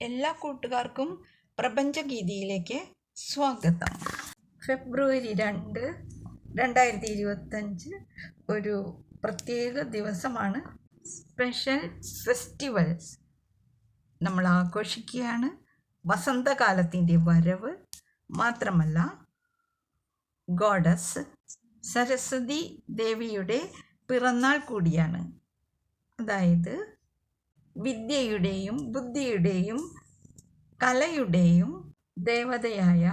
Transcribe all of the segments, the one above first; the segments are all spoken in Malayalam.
എല്ലാ കൂട്ടുകാർക്കും പ്രപഞ്ചഗീതിയിലേക്ക് സ്വാഗതം. ഫെബ്രുവരി രണ്ട് രണ്ടായിരത്തി ഇരുപത്തഞ്ച് ഒരു പ്രത്യേക ദിവസമാണ്. സ്പെഷ്യൽ ഫെസ്റ്റിവൽസ് നമ്മൾ ആഘോഷിക്കുകയാണ്. വസന്തകാലത്തിന്റെ വരവ് മാത്രമല്ല ഗോഡസ് സരസ്വതി ദേവിയുടെ പിറന്നാൾ കൂടിയാണ്. അതായത് വിദ്യയുടെയും ബുദ്ധിയുടെയും കലയുടെയും ദേവതയായ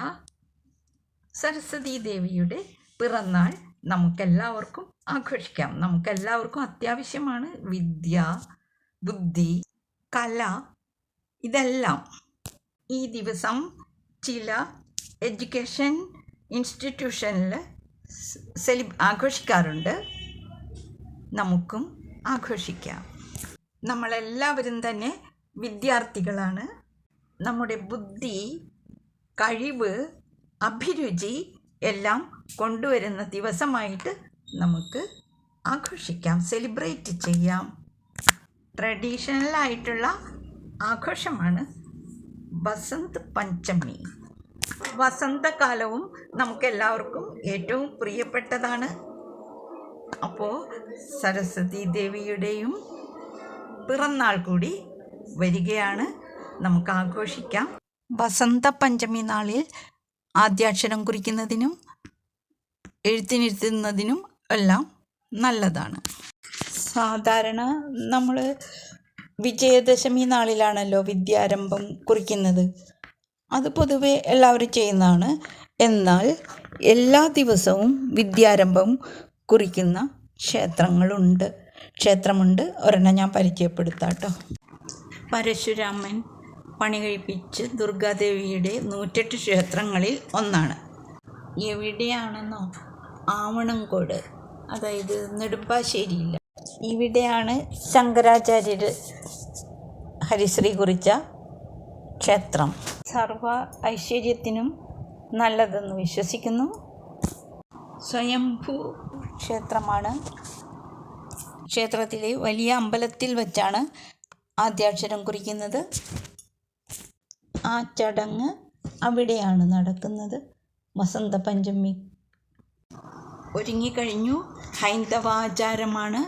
സരസ്വതീ ദേവിയുടെ പിറന്നാൾ നമുക്കെല്ലാവർക്കും ആഘോഷിക്കാം. നമുക്കെല്ലാവർക്കും അത്യാവശ്യമാണ് വിദ്യ ബുദ്ധി കല ഇതെല്ലാം. ഈ ദിവസം ചില എഡ്യൂക്കേഷൻ ഇൻസ്റ്റിറ്റ്യൂഷനിൽ സെലി ആഘോഷിക്കാറുണ്ട്. നമുക്കും ആഘോഷിക്കാം. നമ്മളെല്ലാവരും തന്നെ വിദ്യാർത്ഥികളാണ്. നമ്മുടെ ബുദ്ധി കഴിവ് അഭിരുചി എല്ലാം കൊണ്ടുവരുന്ന ദിവസമായിട്ട് നമുക്ക് ആഘോഷിക്കാം സെലിബ്രേറ്റ് ചെയ്യാം. ട്രഡീഷണൽ ആയിട്ടുള്ള ആഘോഷമാണ് വസന്ത് പഞ്ചമി. വസന്തകാലവും നമുക്കെല്ലാവർക്കും ഏറ്റവും പ്രിയപ്പെട്ടതാണ്. അപ്പോൾ സരസ്വതി ദേവിയുടെയും പിറന്നാൾ കൂടി വരികയാണ്. നമുക്ക് ആഘോഷിക്കാം. വസന്ത പഞ്ചമി നാളിൽ ആദ്യാക്ഷരം കുറിക്കുന്നതിനും എഴുത്തിനിരുത്തുന്നതിനും എല്ലാം നല്ലതാണ്. സാധാരണ നമ്മൾ വിജയദശമി നാളിലാണല്ലോ വിദ്യാരംഭം കുറിക്കുന്നത്. അത് പൊതുവെ എല്ലാവരും ചെയ്യുന്നതാണ്. എന്നാൽ എല്ലാ ദിവസവും വിദ്യാരംഭം കുറിക്കുന്ന ക്ഷേത്രങ്ങളുണ്ട്. ക്ഷേത്രമുണ്ട്. ഒരെണ്ണം ഞാൻ പരിചയപ്പെടുത്താം കേട്ടോ പരശുരാമൻ പണി കഴിപ്പിച്ച് ദുർഗാദേവിയുടെ നൂറ്റെട്ട് ക്ഷേത്രങ്ങളിൽ ഒന്നാണ്. എവിടെയാണെന്നോ ആവണംകോട് അതായത് നെടുമ്പാശ്ശേരിയില്ല. ഇവിടെയാണ് ശങ്കരാചാര്യർ ഹരിശ്രീ കുറിച്ച ക്ഷേത്രം. സർവ ഐശ്വര്യത്തിനും നല്ലതെന്ന് വിശ്വസിക്കുന്നു. സ്വയംഭൂ ക്ഷേത്രമാണ് ക്ഷേത്രത്തിലെ വലിയ അമ്പലത്തിൽ വെച്ചാണ് ആദ്യാക്ഷരം കുറിക്കുന്നത്. ആ ചടങ്ങ് അവിടെയാണ് നടക്കുന്നത്. വസന്ത പഞ്ചമി ഒരുങ്ങിക്കഴിഞ്ഞു ഹൈന്ദവാചാരമാണ്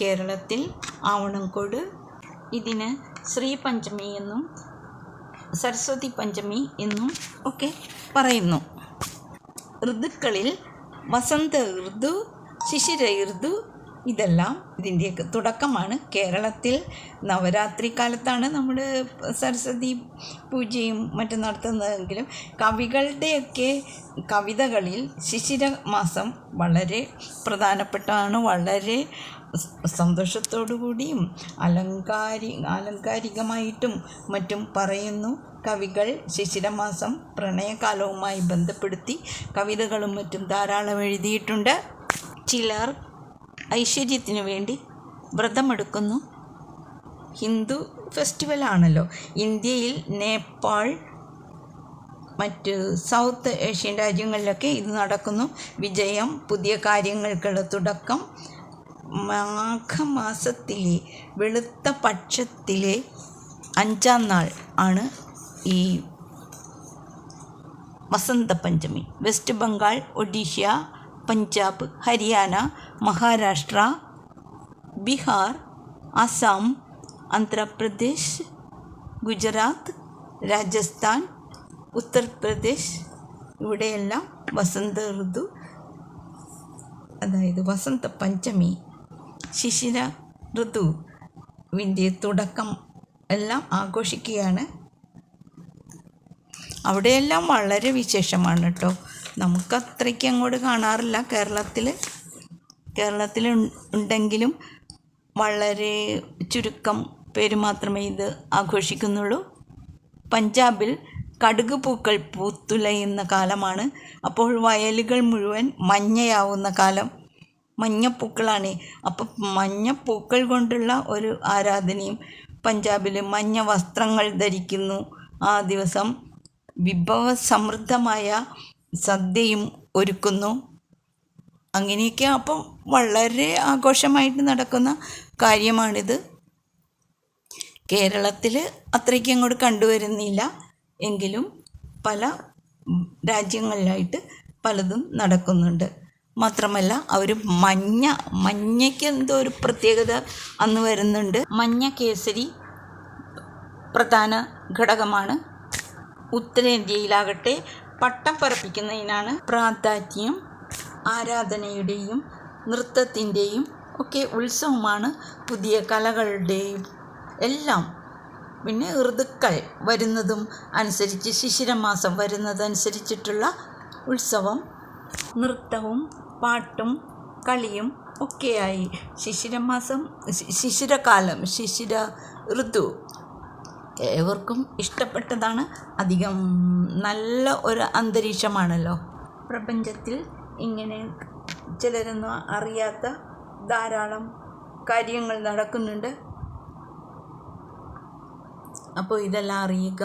കേരളത്തിൽ ആവണംകോട്. ഇതിന് ശ്രീ പഞ്ചമി എന്നും സരസ്വതി പഞ്ചമി എന്നും ഒക്കെ പറയുന്നു. ഋതുക്കളിൽ വസന്ത ഋതു ശിശിര ഋതു ഇതെല്ലാം ഇതിന്റെയൊക്കെ തുടക്കമാണ്. കേരളത്തിൽ നവരാത്രി കാലത്താണ് നമ്മൾ സരസ്വതി പൂജയും മറ്റും നടത്തുന്നതെങ്കിലും കവികളുടെയൊക്കെ കവിതകളിൽ ശിശിര മാസം വളരെ പ്രധാനപ്പെട്ടതാണ് വളരെ സന്തോഷത്തോടു കൂടിയും അലങ്കാരി ആലങ്കാരികമായിട്ടും മറ്റും പറയുന്നു. കവികൾ ശിശിരമാസം പ്രണയകാലവുമായി ബന്ധപ്പെടുത്തി കവിതകളും മറ്റും ധാരാളം എഴുതിയിട്ടുണ്ട്. ചിലർ ഐശ്വര്യത്തിനു വേണ്ടി വ്രതമെടുക്കുന്നു. ഹിന്ദു ഫെസ്റ്റിവൽ ആണല്ലോ ഇന്ത്യയിൽ നേപ്പാൾ മറ്റ് സൗത്ത് ഏഷ്യൻ രാജ്യങ്ങളിലൊക്കെ ഇത് നടക്കുന്നു. വിജയം പുതിയ കാര്യങ്ങൾക്കുള്ള തുടക്കം. മാഘമാസത്തിലെ വെളുത്ത പക്ഷത്തിലെ അഞ്ചാം നാൾ ആണ് ഈ വസന്ത പഞ്ചമി വെസ്റ്റ് ബംഗാൾ ഒഡീഷ പഞ്ചാബ് ഹരിയാന മഹാരാഷ്ട്ര ബീഹാർ അസം ആന്ധ്രാപ്രദേശ് ഗുജറാത്ത് രാജസ്ഥാൻ ഉത്തർപ്രദേശ്. ഇവിടെയെല്ലാം വസന്ത ഋതു അതായത് വസന്ത പഞ്ചമി ശിശിര ഋതുവിന്റെ തുടക്കം എല്ലാം ആഘോഷിക്കുകയാണ്. അവിടെയെല്ലാം വളരെ വിശേഷമാണ് കേട്ടോ. നമുക്ക് അത്രയ്ക്ക് അങ്ങോട്ട് കാണാറില്ല കേരളത്തിൽ കേരളത്തിൽ ഉണ്ടെങ്കിലും വളരെ ചുരുക്കം പേര് മാത്രമേ ഇത് ആഘോഷിക്കുന്നുള്ളൂ. പഞ്ചാബിൽ കടുക് പൂക്കൾ പൂത്തുലയുന്ന കാലമാണ്. അപ്പോൾ വയലുകൾ മുഴുവൻ മഞ്ഞയാവുന്ന കാലം. മഞ്ഞപ്പൂക്കളാണ്. അപ്പോൾ മഞ്ഞപ്പൂക്കൾ കൊണ്ടുള്ള ഒരു ആരാധനയും പഞ്ചാബിൽ മഞ്ഞ വസ്ത്രങ്ങൾ ധരിക്കുന്നു. ആ ദിവസം വിഭവസമൃദ്ധമായ സദ്യയും ഒരുക്കുന്നു. അങ്ങനെയൊക്കെ അപ്പം വളരെ ആഘോഷമായിട്ട് നടക്കുന്ന കാര്യമാണിത്. കേരളത്തിൽ അത്രയ്ക്ക് അങ്ങോട്ട് കണ്ടുവരുന്നില്ല. എങ്കിലും പല രാജ്യങ്ങളിലായിട്ട് പലതും നടക്കുന്നുണ്ട്. മാത്രമല്ല അവർ മഞ്ഞ മഞ്ഞയ്ക്ക് എന്തോ ഒരു പ്രത്യേകത അന്ന് വരുന്നുണ്ട്. മഞ്ഞ കേസരി പ്രധാന ഘടകമാണ്. ഉത്തരേന്ത്യയിലാകട്ടെ പട്ടം പറപ്പിക്കുന്നതിനാണ് പ്രാധാന്യം. ആരാധനയുടെയും നൃത്തത്തിന്റെയും ഒക്കെ ഉത്സവമാണ് പുതിയ കലകളുടെയും എല്ലാം. പിന്നെ ഋതുക്കൾ വരുന്നതും അനുസരിച്ച് ശിശിരമാസം വരുന്നതനുസരിച്ചിട്ടുള്ള ഉത്സവം. നൃത്തവും പാട്ടും കളിയും ഒക്കെയായി. ശിശിരമാസം ശിശിരകാലം ശിശിര ഋതു ഏവർക്കും ഇഷ്ടപ്പെട്ടതാണ്. അധികം നല്ല ഒരു അന്തരീക്ഷമാണല്ലോ. പ്രപഞ്ചത്തിൽ ഇങ്ങനെ ചിലരൊന്നും അറിയാത്ത ധാരാളം കാര്യങ്ങൾ നടക്കുന്നുണ്ട്. അപ്പോൾ ഇതെല്ലാം അറിയുക.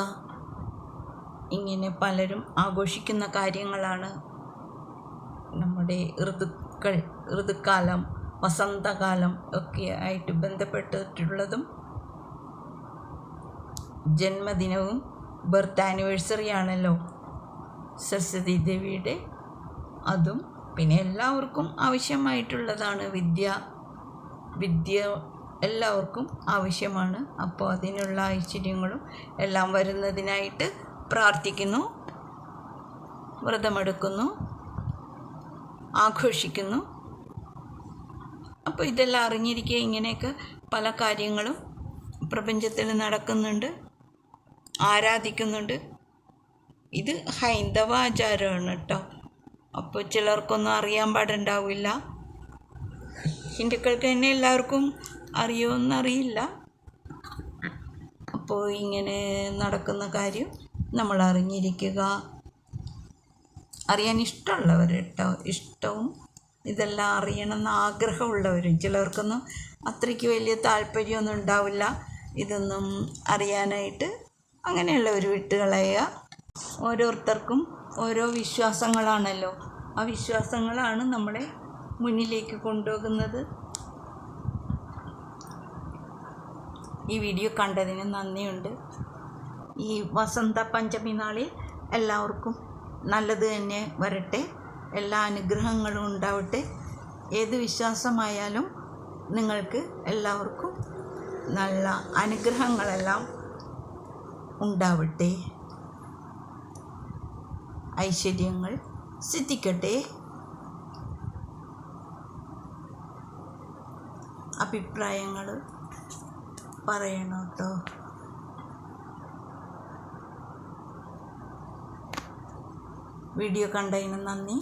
ഇങ്ങനെ പലരും ആഘോഷിക്കുന്ന കാര്യങ്ങളാണ് നമ്മുടെ ഋതുക്കൾ ഋതുക്കാലം വസന്തകാലം ഒക്കെ ആയിട്ട് ബന്ധപ്പെട്ടിട്ടുള്ളതും. ജന്മദിനവും ബർത്ത് ആനിവേഴ്സറി ആണല്ലോ. സരസ്വതി ദേവിയുടെ. അതും പിന്നെ എല്ലാവർക്കും ആവശ്യമായിട്ടുള്ളതാണ് വിദ്യ. വിദ്യ എല്ലാവർക്കും ആവശ്യമാണ്. അപ്പോൾ അതിനുള്ള ഐശ്വര്യങ്ങളും എല്ലാം വരുന്നതിനായിട്ട് പ്രാർത്ഥിക്കുന്നു. വ്രതമെടുക്കുന്നു. ആഘോഷിക്കുന്നു. അപ്പോൾ ഇതെല്ലാം അറിഞ്ഞിരിക്കുക ഇങ്ങനെയൊക്കെ പല കാര്യങ്ങളും പ്രപഞ്ചത്തിൽ നടക്കുന്നുണ്ട്. ആരാധിക്കുന്നുണ്ട്? ഇത് ഹൈന്ദവ ആചാരമാണ് കേട്ടോ അപ്പോൾ ചിലർക്കൊന്നും അറിയാൻ പാടുണ്ടാവില്ല. ഹിന്ദുക്കൾക്ക് തന്നെ എല്ലാവർക്കും അറിയുമെന്നറിയില്ല അപ്പോൾ ഇങ്ങനെ നടക്കുന്ന കാര്യം നമ്മൾ അറിഞ്ഞിരിക്കുക. അറിയാൻ ഇഷ്ടമുള്ളവർ കേട്ടോ ഇഷ്ടവും ഇതെല്ലാം അറിയണമെന്ന് ആഗ്രഹമുള്ളവരും. ചിലർക്കൊന്നും അത്രയ്ക്ക് വലിയ താല്പര്യമൊന്നും ഉണ്ടാവില്ല. ഇതൊന്നും അറിയാനായിട്ട് അങ്ങനെയുള്ളവർ വിട്ടുകളയ ഓരോരുത്തർക്കും ഓരോ വിശ്വാസങ്ങളാണല്ലോ. ആ വിശ്വാസങ്ങളാണ് നമ്മളെ മുന്നിലേക്ക് കൊണ്ടുപോകുന്നത്. ഈ വീഡിയോ കണ്ടതിന് നന്ദിയുണ്ട്. ഈ വസന്ത പഞ്ചമി നാളിൽ എല്ലാവർക്കും നല്ലത് തന്നെ വരട്ടെ. എല്ലാ അനുഗ്രഹങ്ങളും ഉണ്ടാവട്ടെ. ഏത് വിശ്വാസമായാലും നിങ്ങൾക്ക് എല്ലാവർക്കും നല്ല അനുഗ്രഹങ്ങളെല്ലാം ഉണ്ടാവട്ടെ. ഐശ്വര്യങ്ങൾ സിദ്ധിക്കട്ടെ. അഭിപ്രായങ്ങൾ പറയണം കേട്ടോ. വീഡിയോ കണ്ടതിന് നന്ദി.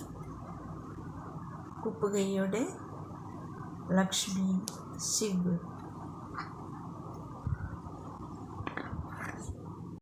കുപ്പുകൈയുടെ ലക്ഷ്മി ശിവ്